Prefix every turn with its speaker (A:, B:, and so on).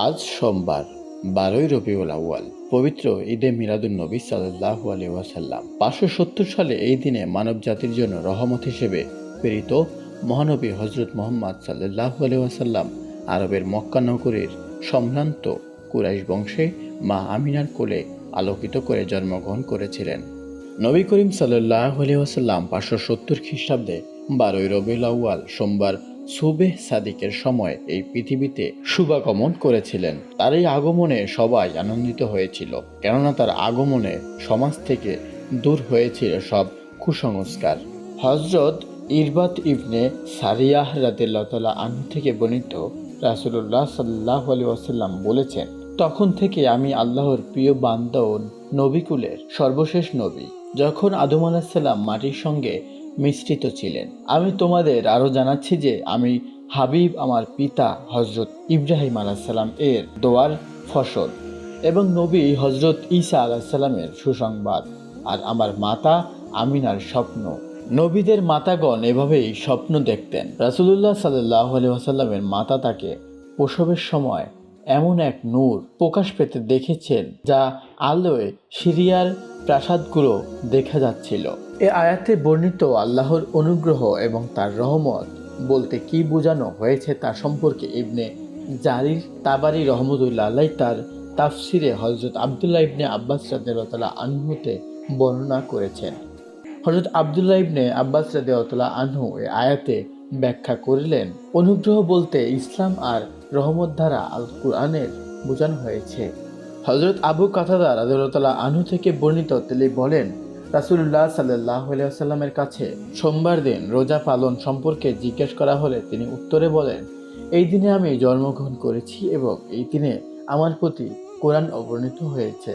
A: আজ সোমবার, বারোই রবিউল আউয়াল, পবিত্র ঈদে মিলাদুন নবী সাল্লাহু আলিয়া ওয়াসাল্লাম। পাঁচশো সত্তর সালে এই দিনে মানব জাতির জন্য রহমত হিসেবে প্রেরিত মহানবী হজরত মোহাম্মদ সাল্লাহু আলিয়া ওয়াসাল্লাম আরবের মক্কা নগরীর সম্ভ্রান্ত কুরাইশ বংশে মা আমিনার কোলে আলোকিত করে জন্মগ্রহণ করেছিলেন। নবী করিম সাল্লাহ আলিয়াসাল্লাম পাঁচশো সত্তর খ্রিস্টাব্দে বারোই রবিউল আউয়াল সোমবার সুবেহ সাদিকের সময় এই পৃথিবীতে শুভাগমন করেছিলেন। তার এই আগমনে সবাই আনন্দিত হয়েছিল, কেননা তার আগমনে সমাজ থেকে দূর হয়েছিল সব কুসংস্কার। হজরত ইরবাত ইবনে সারিয়াহ রাদিল্লাহ তালা আনহু থেকে বর্ণিত রাসুল্লাহ সাল্লাহ আলী ওয়াসাল্লাম বলেছেন, তখন থেকে আমি আল্লাহর প্রিয় বান্দা ও নবিকুলের সর্বশেষ নবী। যখন আদম আলাহিসাল্লাম মাটির সঙ্গে মিশ্রিত ছিলেন। আমি তোমাদের আরও জানাচ্ছি যে আমি হাবিব আমার পিতা হজরত ইব্রাহিম আলাহিসাল্লাম এর দোয়ার ফসল এবং নবী হজরত ঈসা আলাহিসাল্লামের সুসংবাদ আর আমার মাতা আমিনার স্বপ্ন। নবীদের মাতাগণ এভাবেই স্বপ্ন দেখতেন। রাসুলুল্লাহ সাল্লাহ মাতা তাকে প্রসবের সময় এমন এক নূর প্রকাশ পেতে দেখেছেন যা আলোয় সিরিয়ার প্রাসাদগুলো দেখা যাচ্ছিল। এ আয়াতে বর্ণিত আল্লাহর অনুগ্রহ এবং তার রহমত। বলতে কি বোঝানো হয়েছে তা সম্পর্কে ইবনে জারির তাবারি রহমতুল্লাহ আল্লাহ তার তাফসিরে হজরত আবদুল্লাহ ইবনে আব্বাস রাদিয়াল্লাহু আনহুতে বর্ণনা করেছেন। হজরত আবদুল্লাহ ইবনে আব্বাস রাদিয়াল্লাহু আনহু এ আয়াতে ব্যাখ্যা করলেন, অনুগ্রহ বলতে ইসলাম আর রহমত দ্বারা আল কুরআনের বোঝানো হয়েছে। হজরত আবু কাতাদা রাজুল্লাহ আনু থেকে বর্ণিত তিনি বলেন রাসুল্লাহ সাল্লাহ সাল্লামের কাছে সোমবার দিন রোজা পালন সম্পর্কে জিজ্ঞেস করা হলে তিনি উত্তরে বলেন, এই দিনে আমি জন্মগ্রহণ করেছি এবং এই দিনে আমার প্রতি কোরআন অবর্ণিত হয়েছে।